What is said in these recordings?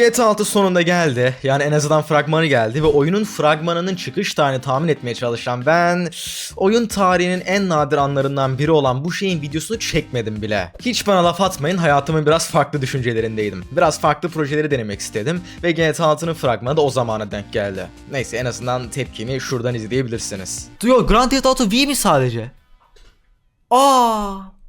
GTA 6 sonunda geldi. Yani en azından fragmanı geldi ve oyunun fragmanının çıkış tarihini tahmin etmeye çalışan ben oyun tarihinin en nadir anlarından biri olan bu şeyin videosunu çekmedim bile. Hiç bana laf atmayın hayatımın biraz farklı düşüncelerindeydim. Biraz farklı projeleri denemek istedim ve GTA 6'nın fragmanı da o zamana denk geldi. Neyse en azından tepkimi şuradan izleyebilirsiniz. Diyor Grand Theft Auto V mi sadece? Aa.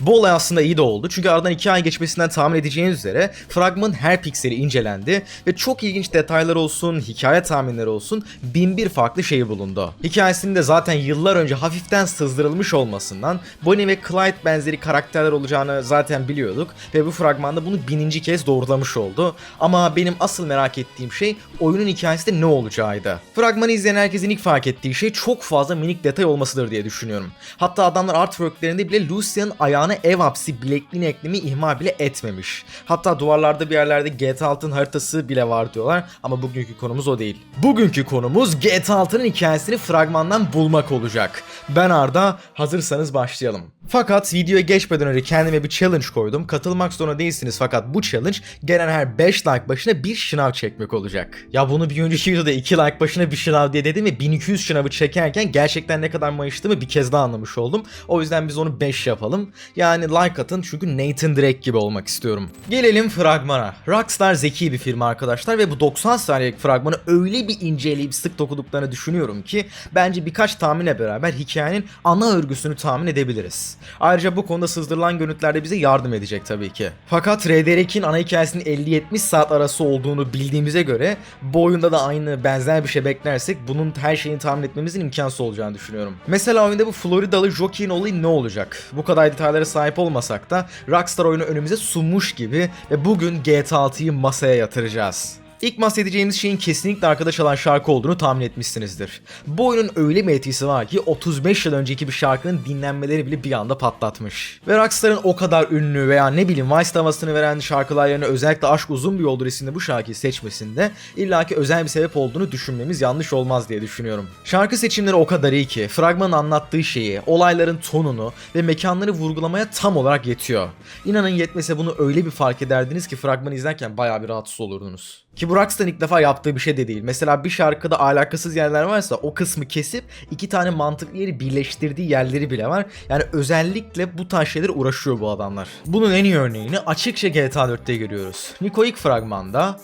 Bu olay aslında iyi de oldu çünkü aradan 2 ay geçmesinden tahmin edeceğiniz üzere fragmanın her pikseli incelendi ve çok ilginç detaylar olsun, hikaye tahminleri olsun bin bir farklı şey bulundu. Hikayesinin de zaten yıllar önce hafiften sızdırılmış olmasından Bonnie ve Clyde benzeri karakterler olacağını zaten biliyorduk ve bu fragmanda bunu bininci kez doğrulamış oldu. Ama benim asıl merak ettiğim şey oyunun hikayesinde ne olacağıydı. Fragmanı izleyen herkesin ilk fark ettiği şey çok fazla minik detay olmasıdır diye düşünüyorum. Hatta adamlar artworklerinde bile Lucia'nın ayağına ev hapsi bilekliğini eklemeyi ihmal bile etmemiş. Hatta duvarlarda bir yerlerde GTA 6'nın haritası bile var diyorlar ama bugünkü konumuz o değil. Bugünkü konumuz GTA 6'nın hikayesini fragmandan bulmak olacak. Ben Arda, hazırsanız başlayalım. Fakat videoya geçmeden önce kendime bir challenge koydum. Katılmak zorunda değilsiniz fakat bu challenge gelen her 5 like başına bir şınav çekmek olacak. Ya bunu bir önceki videoda 2 like başına bir şınav diye dedim ve 1200 şınavı çekerken gerçekten ne kadar mayıştığımı bir kez daha anlamış oldum. O yüzden biz onu 5 yapalım. Yani like atın çünkü Nathan Drake gibi olmak istiyorum. Gelelim fragmana. Rockstar zeki bir firma arkadaşlar ve bu 90 saniyelik fragmanı öyle bir inceleyip sık dokuduklarını düşünüyorum ki bence birkaç tahminle beraber hikayenin ana örgüsünü tahmin edebiliriz. Ayrıca bu konuda sızdırılan görüntülerde bize yardım edecek tabii ki. Fakat RDR2'nin ana hikayesinin 50-70 saat arası olduğunu bildiğimize göre bu oyunda da aynı benzer bir şey beklersek bunun her şeyini tahmin etmemizin imkansız olacağını düşünüyorum. Mesela oyunda bu Floridalı jockey'in olayı ne olacak? Bu kadar detaylara sahip olmasak da Rockstar oyunu önümüze sunmuş gibi ve bugün GTA 6'yı masaya yatıracağız. İlk bahsedeceğimiz şeyin kesinlikle arkada çalan şarkı olduğunu tahmin etmişsinizdir. Bu oyunun öyle bir etkisi var ki 35 yıl önceki bir şarkının dinlenmeleri bile bir anda patlatmış. Ve Rockstar'ın o kadar ünlü veya ne bileyim Vice havasını veren şarkılar yerine özellikle Aşk Uzun Bir Yoldur isimli bu şarkıyı seçmesinde illaki özel bir sebep olduğunu düşünmemiz yanlış olmaz diye düşünüyorum. Şarkı seçimleri o kadar iyi ki fragmanın anlattığı şeyi, olayların tonunu ve mekanları vurgulamaya tam olarak yetiyor. İnanın yetmese bunu öyle bir fark ederdiniz ki fragmanı izlerken bayağı bir rahatsız olurdunuz. Ki bu ilk defa yaptığı bir şey de değil. Mesela bir şarkıda alakasız yerler varsa o kısmı kesip iki tane mantıklı yeri birleştirdiği yerleri bile var. Yani özellikle bu tarz şeylere uğraşıyor bu adamlar. Bunun en iyi örneğini açıkça GTA 4'te görüyoruz. Nico ilk fragmanda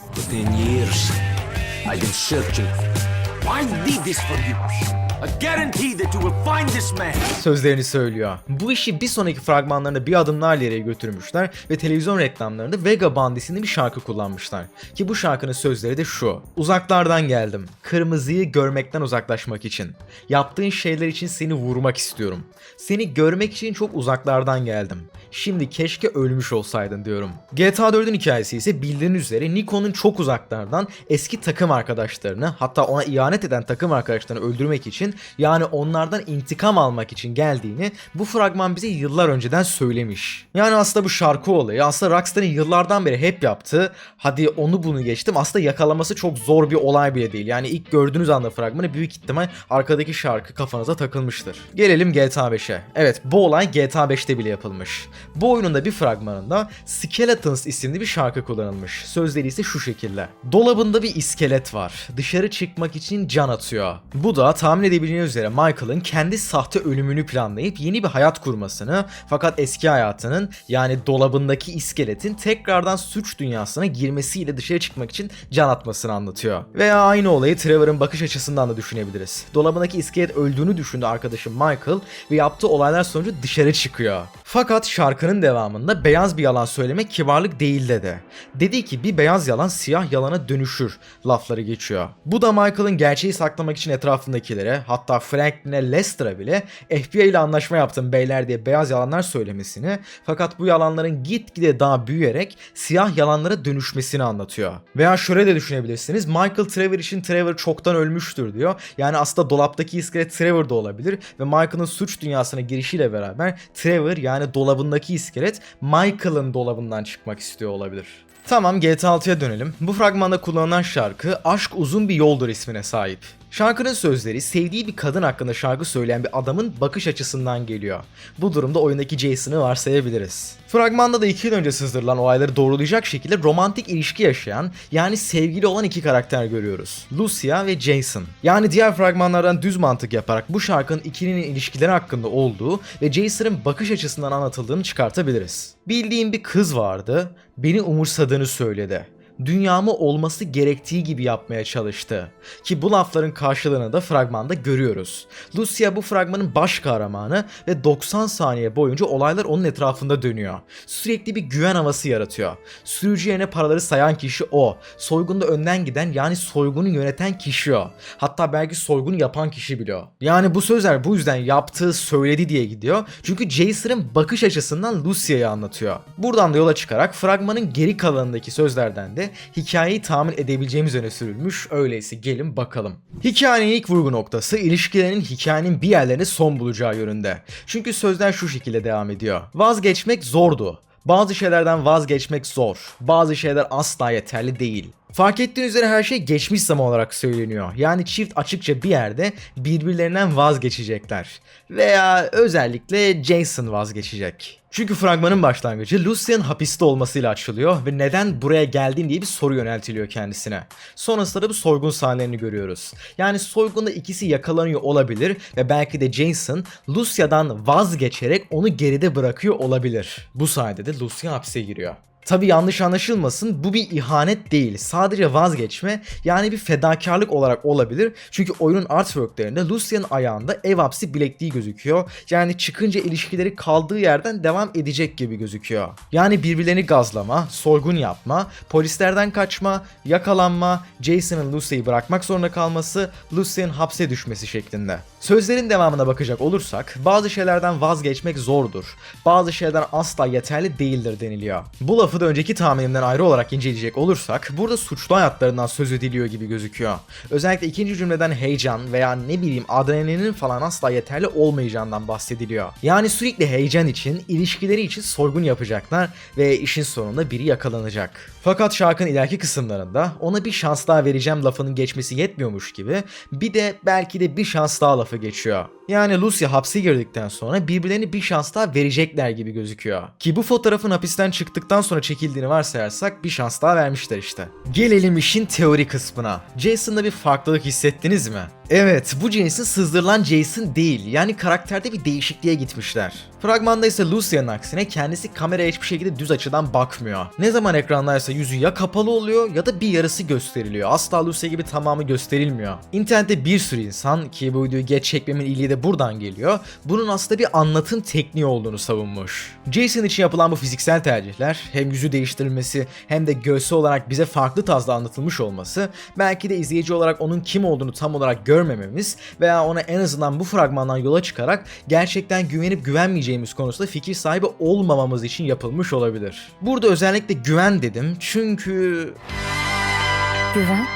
years, I've been searching. I did this for you. Sözlerini söylüyor. Bu işi bir sonraki fragmanlarında bir adımlar ileriye götürmüşler ve televizyon reklamlarında Vega Band isimli bir şarkı kullanmışlar. Ki bu şarkının sözleri de şu. Uzaklardan geldim. Kırmızıyı görmekten uzaklaşmak için. Yaptığın şeyler için seni vurmak istiyorum. Seni görmek için çok uzaklardan geldim. Şimdi keşke ölmüş olsaydın diyorum. GTA 4'ün hikayesi ise bildiğiniz üzere Nico'nun çok uzaklardan eski takım arkadaşlarını hatta ona ihanet eden takım arkadaşlarını öldürmek için yani onlardan intikam almak için geldiğini bu fragman bize yıllar önceden söylemiş. Yani aslında bu şarkı olayı aslında Rockstar'ın yıllardan beri hep yaptığı hadi onu bunu geçtim aslında yakalaması çok zor bir olay bile değil. Yani ilk gördüğünüz anda fragmanı büyük ihtimal arkadaki şarkı kafanıza takılmıştır. Gelelim GTA 5'e. Evet bu olay GTA 5'te bile yapılmış. Bu oyunun da bir fragmanında Skeletons isimli bir şarkı kullanılmış. Sözleri ise şu şekilde. Dolabında bir iskelet var. Dışarı çıkmak için can atıyor. Bu da tahmin edebileceğiniz üzere Michael'ın kendi sahte ölümünü planlayıp yeni bir hayat kurmasını fakat eski hayatının yani dolabındaki iskeletin tekrardan suç dünyasına girmesiyle dışarı çıkmak için can atmasını anlatıyor. Veya aynı olayı Trevor'ın bakış açısından da düşünebiliriz. Dolabındaki iskelet öldüğünü düşündü arkadaşı Michael ve yaptığı olaylar sonucu dışarı çıkıyor. Fakat şarkının devamında beyaz bir yalan söylemek kibarlık değil dedi. Dedi ki bir beyaz yalan siyah yalana dönüşür lafları geçiyor. Bu da Michael'ın gerçeği saklamak için etrafındakilere hatta Franklin'e Lester'a bile FBI ile anlaşma yaptım beyler diye beyaz yalanlar söylemesini fakat bu yalanların gitgide daha büyüyerek siyah yalanlara dönüşmesini anlatıyor. Veya şöyle de düşünebilirsiniz Michael Trevor için Trevor çoktan ölmüştür diyor. Yani aslında dolaptaki iskelet Trevor da olabilir ve Michael'ın suç dünyasına girişiyle beraber Trevor yani dolabındaki iskelet Michael'ın dolabından çıkmak istiyor olabilir. Tamam GTA 6'ya dönelim. Bu fragmanda kullanılan şarkı Aşk Uzun Bir Yoldur ismine sahip. Şarkının sözleri sevdiği bir kadın hakkında şarkı söyleyen bir adamın bakış açısından geliyor. Bu durumda oyundaki Jason'ı varsayabiliriz. Fragmanda da iki yıl önce sızdırılan olayları doğrulayacak şekilde romantik ilişki yaşayan yani sevgili olan iki karakter görüyoruz. Lucia ve Jason. Yani diğer fragmanlardan düz mantık yaparak bu şarkının ikilinin ilişkileri hakkında olduğu ve Jason'ın bakış açısından anlatıldığını çıkartabiliriz. Bildiğim bir kız vardı, beni umursadığını söyledi dünyamı olması gerektiği gibi yapmaya çalıştı. Ki bu lafların karşılığını da fragmanda görüyoruz. Lucia bu fragmanın baş kahramanı ve 90 saniye boyunca olaylar onun etrafında dönüyor. Sürekli bir güven havası yaratıyor. Sürücü yerine paraları sayan kişi o. Soygunda önden giden yani soygunu yöneten kişi o. Hatta belki soygunu yapan kişi bile. Yani bu sözler bu yüzden yaptığı söyledi diye gidiyor. Çünkü Jason'ın bakış açısından Lucia'yı anlatıyor. Buradan da yola çıkarak fragmanın geri kalanındaki sözlerden de hikayeyi tahmin edebileceğimiz öne sürülmüş. Öyleyse gelin bakalım. Hikayenin ilk vurgu noktası ilişkilerin hikayenin bir yerlerine son bulacağı yönünde. Çünkü sözler şu şekilde devam ediyor. Vazgeçmek zordu. Bazı şeylerden vazgeçmek zor. Bazı şeyler asla yeterli değil. Fark ettiğin üzere her şey geçmiş zaman olarak söyleniyor. Yani çift açıkça bir yerde birbirlerinden vazgeçecekler. Veya özellikle Jason vazgeçecek. Çünkü fragmanın başlangıcı Lucia'nın hapiste olmasıyla açılıyor ve neden buraya geldin diye bir soru yöneltiliyor kendisine. Sonrasında da bu soygun sahnelerini görüyoruz. Yani soygunda ikisi yakalanıyor olabilir ve belki de Jason Lucia'dan vazgeçerek onu geride bırakıyor olabilir. Bu sayede de Lucia hapse giriyor. Tabi yanlış anlaşılmasın bu bir ihanet değil. Sadece vazgeçme yani bir fedakarlık olarak olabilir. Çünkü oyunun artworklerinde Lucia'nın ayağında ev hapsi bilekliği gözüküyor. Yani çıkınca ilişkileri kaldığı yerden devam edecek gibi gözüküyor. Yani birbirlerini gazlama, soygun yapma, polislerden kaçma, yakalanma, Jason'ın Lucia'yı bırakmak zorunda kalması, Lucia'nın hapse düşmesi şeklinde. Sözlerin devamına bakacak olursak bazı şeylerden vazgeçmek zordur. Bazı şeyler asla yeterli değildir deniliyor. Bu lafı da önceki tahminimden ayrı olarak inceleyecek olursak burada suçlu hayatlarından söz ediliyor gibi gözüküyor. Özellikle ikinci cümleden heyecan veya ne bileyim adrenalinin falan asla yeterli olmayacağından bahsediliyor. Yani sürekli heyecan için, ilişkileri için sorgun yapacaklar ve işin sonunda biri yakalanacak. Fakat şarkının ileriki kısımlarında ona bir şans daha vereceğim lafının geçmesi yetmiyormuş gibi bir de belki de bir şans daha lafı geçiyor. Yani Lucia hapse girdikten sonra birbirlerini bir şans daha verecekler gibi gözüküyor. Ki bu fotoğrafın hapisten çıktıktan sonra çekildiğini varsayarsak bir şans daha vermişler işte. Gelelim işin teori kısmına. Jason'da bir farklılık hissettiniz mi? Evet, bu Jason sızdırılan Jason değil. Yani karakterde bir değişikliğe gitmişler. Fragmanda ise Lucia'nın aksine kendisi kameraya hiçbir şekilde düz açıdan bakmıyor. Ne zaman ekrandaysa yüzü ya kapalı oluyor ya da bir yarısı gösteriliyor. Asla Lucia gibi tamamı gösterilmiyor. İnternette bir sürü insan ki bu videoyu geç çekmemin iyiliği de buradan geliyor. Bunun aslında bir anlatım tekniği olduğunu savunmuş. Jason için yapılan bu fiziksel tercihler hem yüzü değiştirilmesi hem de göğsü olarak bize farklı tarzda anlatılmış olması belki de izleyici olarak onun kim olduğunu tam olarak görmememiz veya ona en azından bu fragmandan yola çıkarak gerçekten güvenip güvenmeyeceğimiz konusunda fikir sahibi olmamamız için yapılmış olabilir. Burada özellikle güven dedim çünkü Güven.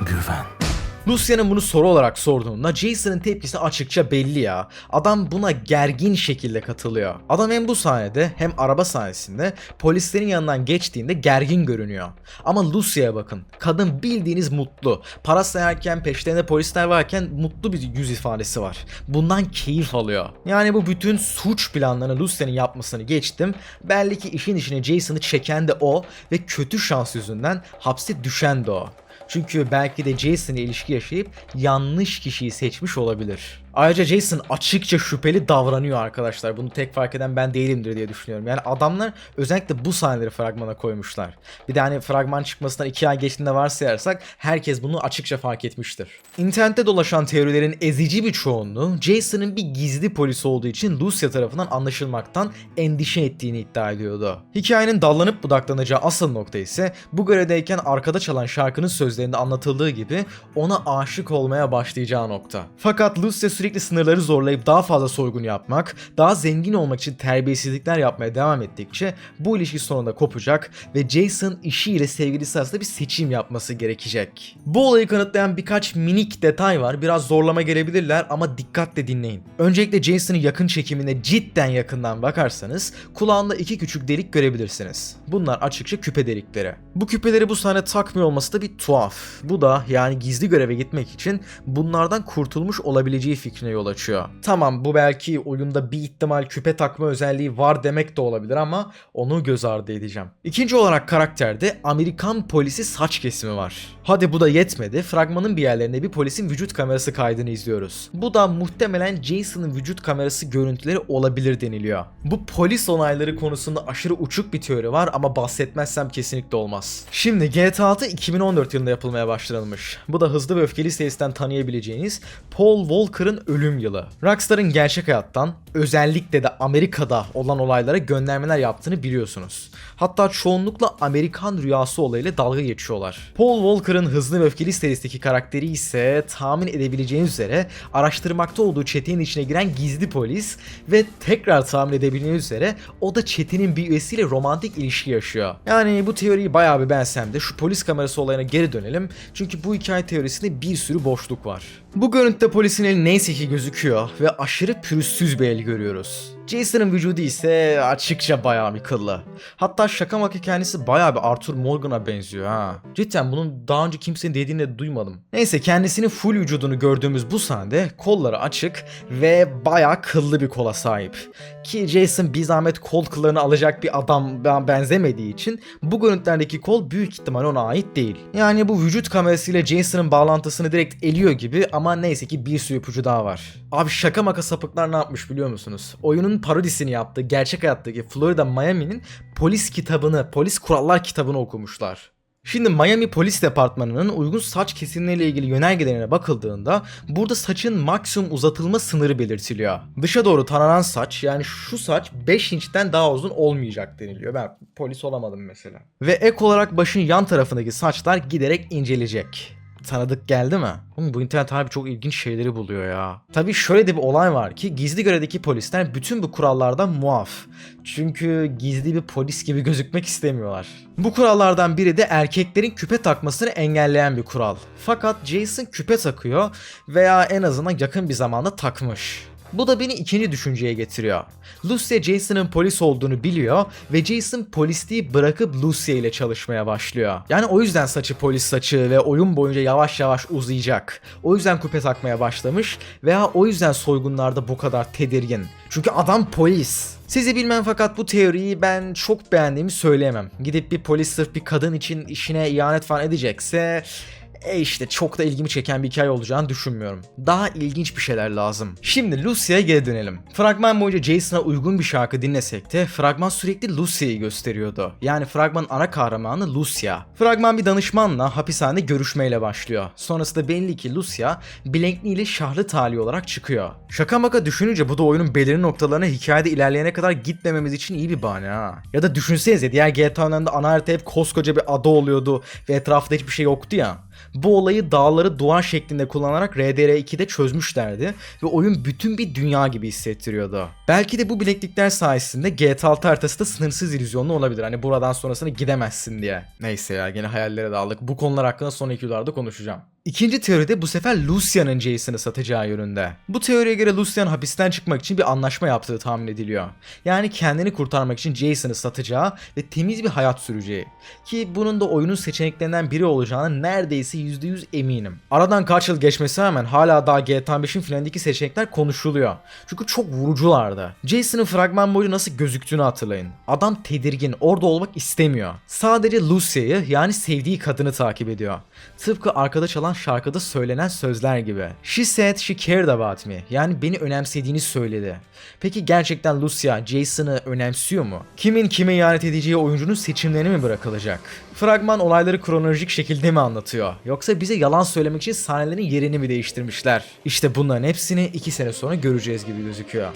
Güven. Lucia'nın bunu soru olarak sorduğunda Jason'ın tepkisi açıkça belli ya. Adam buna gergin şekilde katılıyor. Adam hem bu sahnede hem araba sahnesinde polislerin yanından geçtiğinde gergin görünüyor. Ama Lucia'ya bakın. Kadın bildiğiniz mutlu. Para sayarken peşlerinde polisler varken mutlu bir yüz ifadesi var. Bundan keyif alıyor. Yani bu bütün suç planlarını Lucia'nın yapmasını geçtim. Belli ki işin içine Jason'ı çeken de o ve kötü şans yüzünden hapse düşen de o. Çünkü belki de Jason'la ilişki yaşayıp yanlış kişiyi seçmiş olabilir. Ayrıca Jason açıkça şüpheli davranıyor arkadaşlar. Bunu tek fark eden ben değilimdir diye düşünüyorum. Yani adamlar özellikle bu sahneleri fragmana koymuşlar. Bir de hani fragman çıkmasından 2 ay geçtiğinde varsayarsak herkes bunu açıkça fark etmiştir. İnternette dolaşan teorilerin ezici bir çoğunluğu Jason'ın bir gizli polis olduğu için Lucia tarafından anlaşılmaktan endişe ettiğini iddia ediyordu. Hikayenin dallanıp budaklanacağı asıl nokta ise bu görevdeyken arkada çalan şarkının sözlerinde anlatıldığı gibi ona aşık olmaya başlayacağı nokta. Fakat Lucia sürekli sınırları zorlayıp daha fazla soygun yapmak, daha zengin olmak için terbiyesizlikler yapmaya devam ettikçe bu ilişki sonunda kopacak ve Jason işiyle sevgilisi arasında bir seçim yapması gerekecek. Bu olayı kanıtlayan birkaç minik detay var. Biraz zorlama gelebilirler ama dikkatle dinleyin. Öncelikle Jason'ın yakın çekimine cidden yakından bakarsanız kulağında iki küçük delik görebilirsiniz. Bunlar açıkça küpe delikleri. Bu küpeleri bu sahne takmıyor olması da bir tuhaf. Bu da yani gizli göreve gitmek için bunlardan kurtulmuş olabileceği fikrine yol açıyor. Tamam bu belki oyunda bir ihtimal küpe takma özelliği var demek de olabilir ama onu göz ardı edeceğim. İkinci olarak karakterde Amerikan polisi saç kesimi var. Hadi bu da yetmedi. Fragmanın bir yerlerinde bir polisin vücut kamerası kaydını izliyoruz. Bu da muhtemelen Jason'ın vücut kamerası görüntüleri olabilir deniliyor. Bu polis onayları konusunda aşırı uçuk bir teori var ama bahsetmezsem kesinlikle olmaz. Şimdi GTA 6 2014 yılında yapılmaya başlanılmış. Bu da Hızlı ve Öfkeli serisinden tanıyabileceğiniz Paul Walker'ın ölüm yılı. Rockstar'ın gerçek hayattan özellikle de Amerika'da olan olaylara göndermeler yaptığını biliyorsunuz. Hatta çoğunlukla Amerikan rüyası olayıyla dalga geçiyorlar. Paul Walker'ın Hızlı ve Öfkeli serisindeki karakteri ise tahmin edebileceğiniz üzere araştırmakta olduğu çetenin içine giren gizli polis ve tekrar tahmin edebileceğiniz üzere o da çetenin bir üyesiyle romantik ilişki yaşıyor. Yani bu teoriyi bayağı bir beğensem de şu polis kamerası olayına geri dönelim. Çünkü bu hikaye teorisinde bir sürü boşluk var. Bu görüntüde polisin eli neyse ki gözüküyor ve aşırı pürüzsüz bir el görüyoruz. Jason'ın vücudu ise açıkça bayağı bir kıllı. Hatta şaka maka kendisi bayağı bir Arthur Morgan'a benziyor ha. Cidden bunun daha önce kimsenin dediğini de duymadım. Neyse kendisinin full vücudunu gördüğümüz bu sahnede kolları açık ve bayağı kıllı bir kola sahip. Ki Jason bir zahmet kol kıllarını alacak bir adam benzemediği için bu görüntülerdeki kol büyük ihtimal ona ait değil. Yani bu vücut kamerasıyla Jason'ın bağlantısını direkt eliyor gibi ama neyse ki bir sürü ipucu daha var. Abi şaka maka sapıklar ne yapmış biliyor musunuz? Oyunun parodisini yaptığı gerçek hayattaki Florida Miami'nin polis kitabını, polis kurallar kitabını okumuşlar. Şimdi Miami Polis Departmanı'nın uygun saç kesimleriyle ilgili yönergelerine bakıldığında burada saçın maksimum uzatılma sınırı belirtiliyor. Dışa doğru taranan saç yani şu saç 5 inçten daha uzun olmayacak deniliyor. Ben polis olamadım mesela. Ve ek olarak başın yan tarafındaki saçlar giderek incelecek. Tanıdık geldi mi? Oğlum bu internet abi çok ilginç şeyleri buluyor ya. Tabii şöyle de bir olay var ki gizli görevdeki polisler bütün bu kurallardan muaf. Çünkü gizli bir polis gibi gözükmek istemiyorlar. Bu kurallardan biri de erkeklerin küpe takmasını engelleyen bir kural. Fakat Jason küpe takıyor veya en azından yakın bir zamanda takmış. Bu da beni ikinci düşünceye getiriyor. Lucia Jason'ın polis olduğunu biliyor ve Jason polisliği bırakıp Lucia ile çalışmaya başlıyor. Yani o yüzden saçı polis saçı ve oyun boyunca yavaş yavaş uzayacak. O yüzden küpe takmaya başlamış veya o yüzden soygunlarda bu kadar tedirgin. Çünkü adam polis. Sizi bilmem fakat bu teoriyi ben çok beğendiğimi söyleyemem. Gidip bir polis sırf bir kadın için işine ihanet falan edecekse e işte çok da ilgimi çeken bir hikaye olacağını düşünmüyorum. Daha ilginç bir şeyler lazım. Şimdi Lucia'ya geri dönelim. Fragman boyunca Jason'a uygun bir şarkı dinlesek de fragman sürekli Lucia'yı gösteriyordu. Yani fragmanın ana kahramanı Lucia. Fragman bir danışmanla hapishanede görüşmeyle başlıyor. Sonrasında belli ki Lucia Blankney ile şahlı tali olarak çıkıyor. Şaka maka düşününce bu da oyunun belirli noktalarına hikayede ilerleyene kadar gitmememiz için iyi bir bahane ha. Ya da düşünsenize diğer GTA oyunlarında ana harita hep koskoca bir ada oluyordu ve etrafta hiçbir şey yoktu ya. Bu olayı dağları duvar şeklinde kullanarak RDR2'de çözmüşlerdi ve oyun bütün bir dünya gibi hissettiriyordu. Belki de bu bileklikler sayesinde GTA 6 haritası da sınırsız illüzyonlu olabilir. Hani buradan sonrasını gidemezsin diye. Neyse ya gene hayallere daldık. Bu konular hakkında sonraki videolarda konuşacağım. İkinci teoride bu sefer Lucia'nın Jason'ı satacağı yönünde. Bu teoriye göre Lucian hapisten çıkmak için bir anlaşma yaptığı tahmin ediliyor. Yani kendini kurtarmak için Jason'ı satacağı ve temiz bir hayat süreceği. Ki bunun da oyunun seçeneklerinden biri olacağına neredeyse %100 eminim. Aradan kaç yıl geçmesi rağmen hala daha GTA 5'in finalindeki seçenekler konuşuluyor. Çünkü çok vuruculardı. Jason'ın fragman boyu nasıl gözüktüğünü hatırlayın. Adam tedirgin, orada olmak istemiyor. Sadece Lucia'yı yani sevdiği kadını takip ediyor. Tıpkı arkada çalan şarkıda söylenen sözler gibi. She said she cared about me. Yani beni önemsediğini söyledi. Peki gerçekten Lucia Jason'ı önemsiyor mu? Kimin kime ihanet edeceği oyuncunun seçimlerine mi bırakılacak? Fragman olayları kronolojik şekilde mi anlatıyor? Yoksa bize yalan söylemek için sahnelerin yerini mi değiştirmişler? İşte bunların hepsini 2 sene sonra göreceğiz gibi gözüküyor.